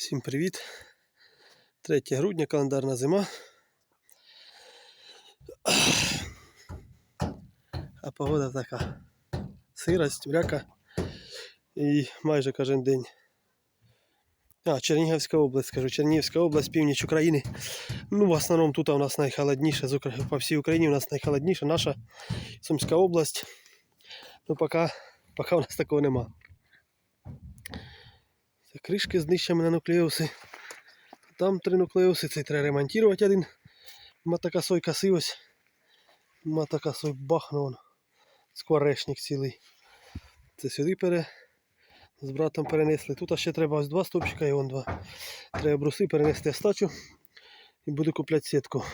Всім привіт! 3 грудня, календарна зима. А погода така. Сирость, мряка. І майже кожен день. А, Чернігівська область, скажу. Чернігівська область, північ України. Ну, в основному тут у нас найхолодніше. По всій Україні у нас найхолодніше. Наша Сумська область. Ну, поки, поки у нас такого нема. Це кришки з днищами на нуклеуси. Там три нуклеуси, цей треба ремонтувати один. Матакасой касивось. Матакасой бахнув. Скворечник цілий. Це сюди пере... з братом перенесли. Тут ще треба ось два стопчика і вон два. Треба бруси перенести остачу і буду купляти сітку.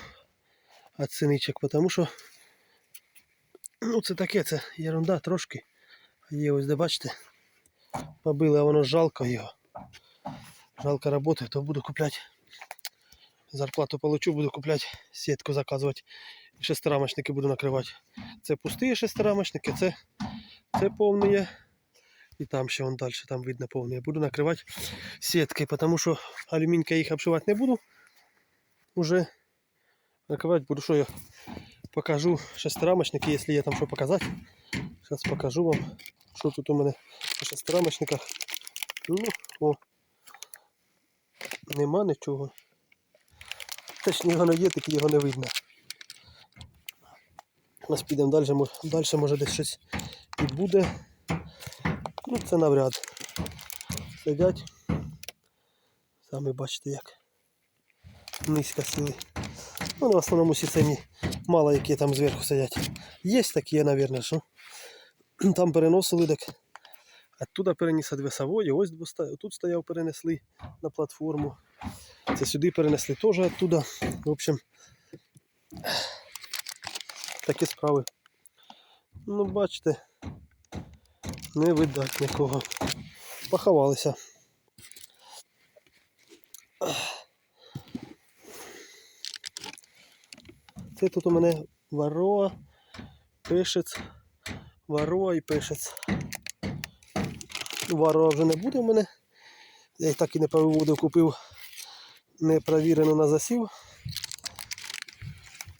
От синичок, тому що ну це таке, це ерунда трошки. Є ось де бачите. Побили, а воно жалко його. Жалко роботи, то буду купляти. Зарплату получу, буду купляти, сітку заказувати. І Шестирамочники буду накривати. Це пусті шестирамочники, це, це повні. І там ще вон далі, там видно повні. Буду накривати сітки, тому що алюмінька їх обшивати не буду. Уже накривати буду, що я покажу шестирамочники, якщо є там що показати. Зараз покажу вам, що тут у мене по шестирамочниках. Ну. Нема нічого. Точніше воно є, тільки його не видно. Нас підемо далі, далі може десь щось і буде. Ну, це навряд. Сидять. Самі бачите як. Низько сіли. Ну, в основному самі мало які там зверху сидять. Є такі, мабуть, що там переносили так. Оттуда переніс від весової, ось тут стояв, перенесли на платформу. Це сюди перенесли теж оттуда. В общем, такі справи. Ну, бачите, не видать нікого. Поховалися. Це тут у мене вароа, пишець, вароа і пишець. Вароа вже не буде в мене. Я їх так і не повиводив, купив непровірену на засів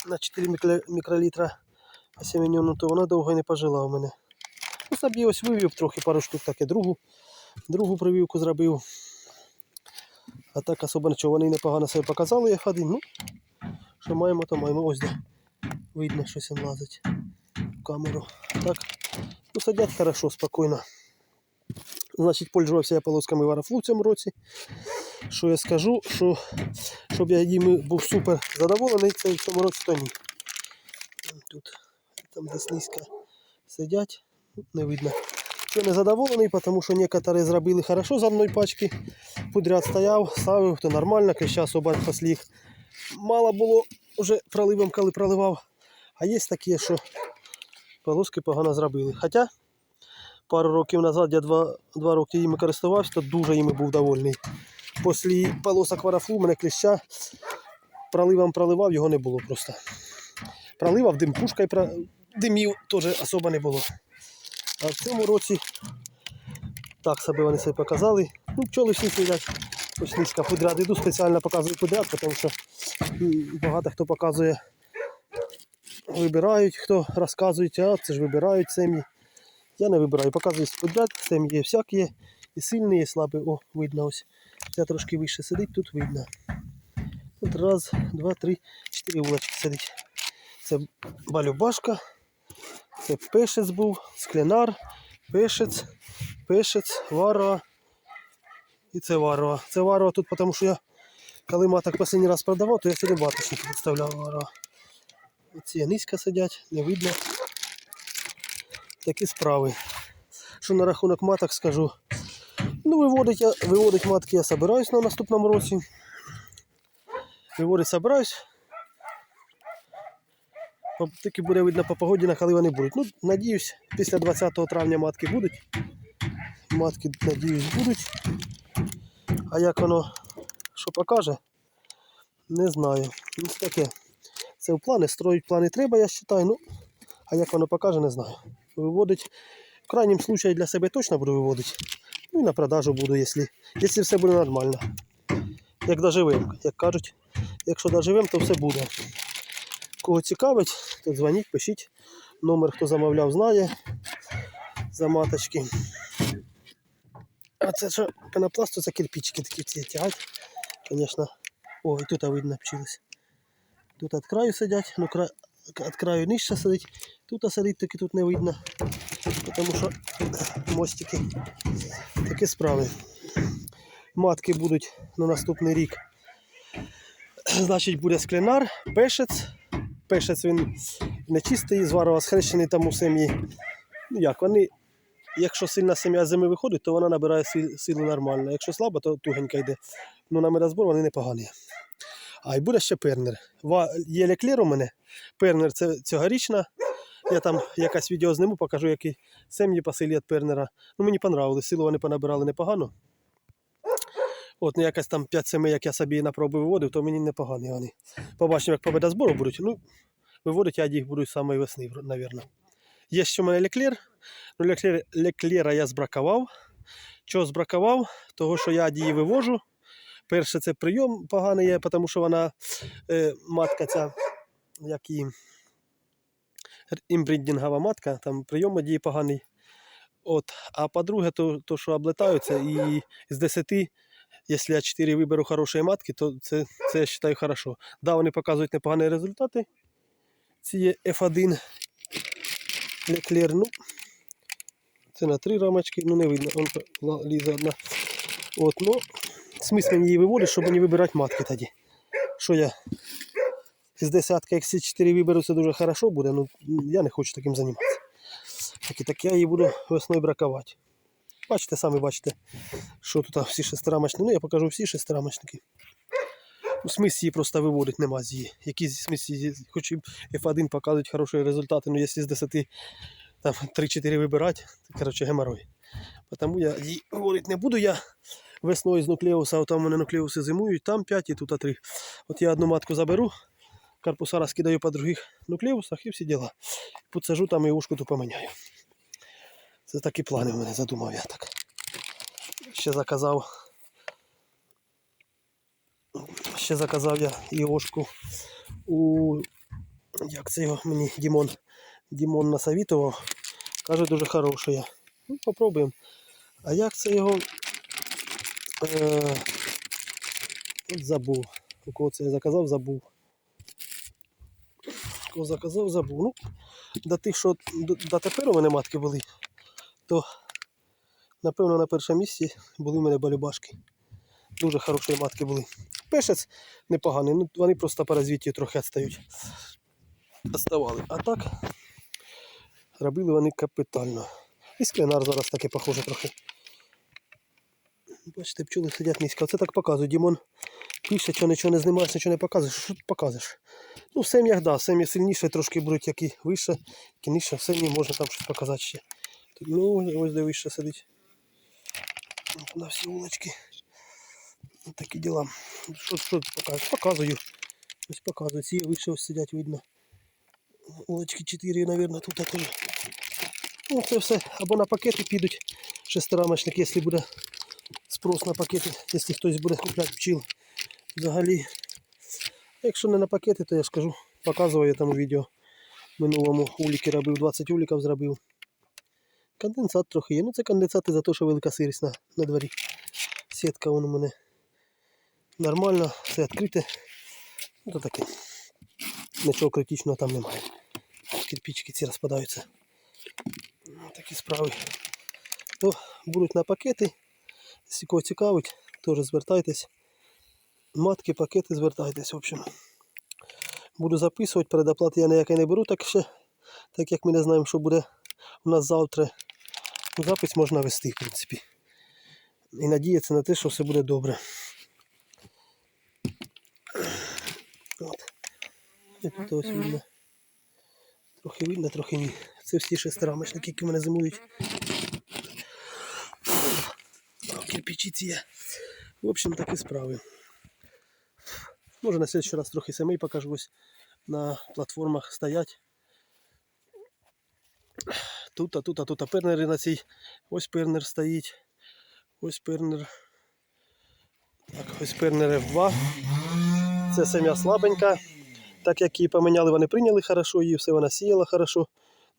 на 4 мікро- мікролітра осеменену, то вона довго не пожила у мене. Ну, собі ось вивів трохи пару штук, так і другу, другу прививку зробив. А так особо нічого, вони непогано себе показали, як один. Ну, що маємо, то маємо. Ось де. Видно, щось лазить в камеру. Так, ну сидять хорошо, спокійно. Значить, пользувався я полосками варафлу в цьому році. Що я скажу, що щоб я їм був супер задоволений, це в цьому році то ні. Тут там десь низько сидять, не видно. Що не задоволений, тому що некоторі зробили хорошо з одної пачки. Пудряд стояв, ставив, то нормально, кліща особо посліг. Мало було вже проливом, коли проливав. А є такі, що полоски погано зробили. Хоча пару років назад я два, два роки їми користувався, то дуже їми був довольний. Після полосок варафлу мене кліща проливом проливав, його не було просто. Проливав дим пушкою, про... димів теж особо не було. А в цьому році так себе вони себе показали. Ну, пчоли всі сидять. Ось низько подряд. Іду спеціально показую подряд, тому що багато хто показує, вибирають, хто розказує, а це ж вибирають сем'ї. Я не вибираю, показую подряд, сем'ї є всякі. І сильні, і слабі. О, видно ось. Ця трошки вище сидить, тут видно. Тут раз, два, три, чотири вулочки сидить. Це балюбашка, це пешець був, склянар, пешець, пешець, варова. І це варова. Це варова тут, тому що я, коли маток останній раз продавав, то я сюди баточники підставляв варова. Ці низько сидять, не видно. Такі справи. Що на рахунок маток скажу. Ну, виводить, я, виводить матки я собираюсь на наступному році. Виводить собираюсь. Тільки буде видно по погоді, на коли вони будуть. Ну, надіюсь, після 20 травня матки будуть. Матки, надіюсь, будуть. А як воно що покаже, не знаю. Ну, таке. Це в плани, строїть плани треба, я вважаю. Ну, а як воно покаже, не знаю. Виводить. В крайнім случаї для себе точно буду виводити. Ну і на продажу буду, якщо, якщо все буде нормально. як доживемо. Як кажуть, якщо доживемо, то все буде. Кого цікавить, то дзвоніть, пишіть. Номер, хто замовляв, знає за маточки. А це що пенопласту, це кирпичики такі ці тягать. Звісно. О, і тут видно пчились. Тут від краю сидять, ну від краю нижче сидить. Тут сидить, таки тут не видно. Тому що мостики. Такі справи. Матки будуть на наступний рік. Значить, буде склянар, пешець. Пешець він не чистий, зварова схрещений там у сім'ї. Ну як, вони, якщо сильна сім'я з зими виходить, то вона набирає сил- сили нормально. Якщо слаба, то тугенька йде. Ну на медозбор вони непогані. А і буде ще пернер. Є леклер у мене. Пернер це цьогорічна. Я там якась відео зніму, покажу, які сім'ї пасилі від пернера. Ну мені понравилось, силу вони понабирали непогано. От, ну якась там 5 семи, як я собі на проби виводив, то мені непогані вони. Побачимо, як по медозбору будуть. Ну, виводити я їх буду з самої весни, мабуть. Є ще у мене леклер. Ну, леклер, леклера я збракував. Чого збракував? Того, що я її вивожу. Перше, це прийом поганий тому що вона е, матка ця, як і імбрідінгова матка, там прийом одії поганий. От. А по-друге, то, то, що облетаються, і з 10, якщо я 4 виберу хорошої матки, то це, це я вважаю хорошо. Да, вони показують непогані результати. Ці є F1 Леклер, ну, це на три рамочки, ну не видно, он лізе одна. От, ну, смисл її виводить, щоб не вибирати матки тоді. Що я з десятки, як ці 4 виберу, це дуже хорошо буде, ну я не хочу таким займатися. Так і так я її буду весною бракувати. Бачите, самі бачите, що тут всі шестирамочні. Ну, я покажу всі шестирамочники. Ну, смисл її просто виводить нема з її. Які смисл її, хоч і F1 показують хороші результати, ну якщо з 10 там 3-4 вибирати, то коротше геморой. Тому я її виводити не буду. Я весною з нуклеуса, там у мене нуклеуси зимують, там 5 і тут 3. От я одну матку заберу, корпуса розкидаю по других нуклеусах і всі діла. Подсажу там і ушку ту поміняю. Це такі плани в мене задумав я так. Ще заказав. Ще заказав я Іошку у. Як це його мені Дімон. Дімон насовітував. Каже, дуже хороший я. Ну, попробуємо. А як це його. Е... Забув. У кого це я заказав, забув. Кого заказав, забув. Ну, до тих, що до, до тепер у мене матки були, то напевно на першому місці були в мене балюбашки. Дуже хороші матки були. Пешець непоганий, ну вони просто по розвіттю трохи відстають. Доставали. А так робили вони капітально. І склянар зараз таке похоже трохи. Бачите, пчоли сидять низько. Це так показує. Дімон пише, що нічого не знімаєш, нічого не показуєш. Що тут показуєш? Ну, в сем'ях, да, сем'ї сильніше трошки будуть, які вище, які нижче, в сем'ї можна там щось показати ще. Ну, ось де вище сидить. На всі вулочки. Такі діла. Що, що тут показую? Ось показую. Ці вище ось сидять, видно. Улочки 4, мабуть, тут теж. Ну, це все або на пакети підуть шестирамочник, якщо буде спрос на пакети, якщо хтось буде купляти пчіл. Взагалі, якщо не на пакети, то я скажу, показував я там у відео минулому уліки робив, 20 уліків зробив. Конденсат трохи є. Ну це конденсати за те, що велика сирість на, на дворі. Сітка вон у мене нормально, все відкрите. Ну то таке. Нічого критичного там немає. Кирпичики ці розпадаються. Ну, Такі справи. То будуть на пакети. Якщо цікавить, теж звертайтесь. Матки, пакети звертайтесь, в общем. Буду записувати, передоплати я ніякої не беру, так ще, так як ми не знаємо, що буде у нас завтра. Запис можна вести, в принципі. І надіятися на те, що все буде добре. От. І тут ось видно. Трохи видно, трохи ні. Це всі шестирамочники, які в мене зимують. Кирпичі ці є. В общем, такі справи. Може на следующий раз трохи самий покажу ось на платформах стоять. Тут, а тут, а тут, а пернери на цій. Ось пернер стоїть. Ось пернер. Так, ось Пернер F2. Це сім'я слабенька. Так як її поміняли, вони прийняли хорошо, її все вона сіяла хорошо.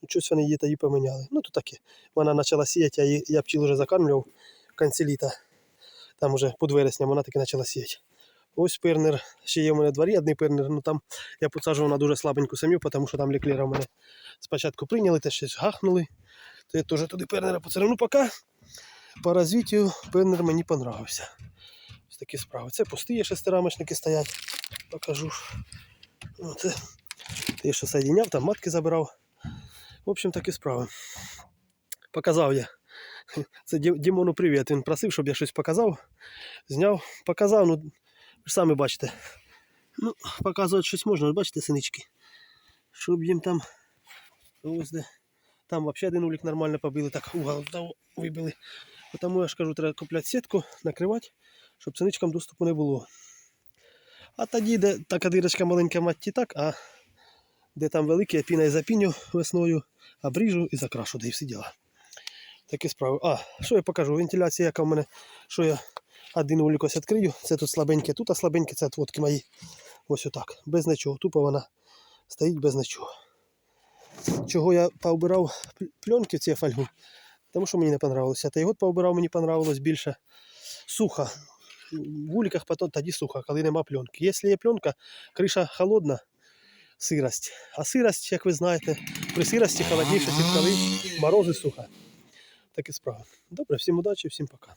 Ну, щось вони її та її поміняли. Ну, то таке. Вона почала сіяти, а я пчіл вже закармлював в кінці літа. Там уже під вересням вона таки почала сіяти. Ось пернер. Ще є в мене дворі одний пернер. Ну там я посаджував на дуже слабеньку сім'ю, тому що там ліклера в мене спочатку прийняли, те щось гахнули. То я теж туди пернера поцарив. Ну, поки по розвиттю пернер мені понравився. Ось такі справи. Це пусті шестирамочники стоять. Покажу. Ну, Це те, що соєдиняв, там матки забирав. В общем, такі справи. Показав я. Це Дімону привіт. Він просив, щоб я щось показав. Зняв, показав, ну самі бачите. Ну, показувати щось можна, бачите, синички. Щоб їм там. Ось де. Там взагалі один улік нормально побили, так угол вибили. Тому я ж кажу, треба купляти сітку, накривати, щоб синичкам доступу не було. А тоді, де така дирочка маленька матті так, а де там велике, я піна і запіню весною, обріжу і закрашу, де і всі діла. Такі справи. А, що я покажу? Вентиляція, яка в мене, що я один улік відкрию. Це тут слабеньке, тут а слабеньке, це отводки мої. Ось отак. Без нічого. Тупо вона стоїть без нічого. Чого я поубирав пл- пленки в ці фольгу? Тому що мені не понравилося. Та й год поубирав, мені понравилось більше сухо. В вуликах тоді сухо, коли нема пленки. Якщо є пленка, криша холодна, сирость. А сирость, як ви знаєте, при сирості холодніше, коли морози сухо. Такі справи. Добре, всім удачі, всім пока.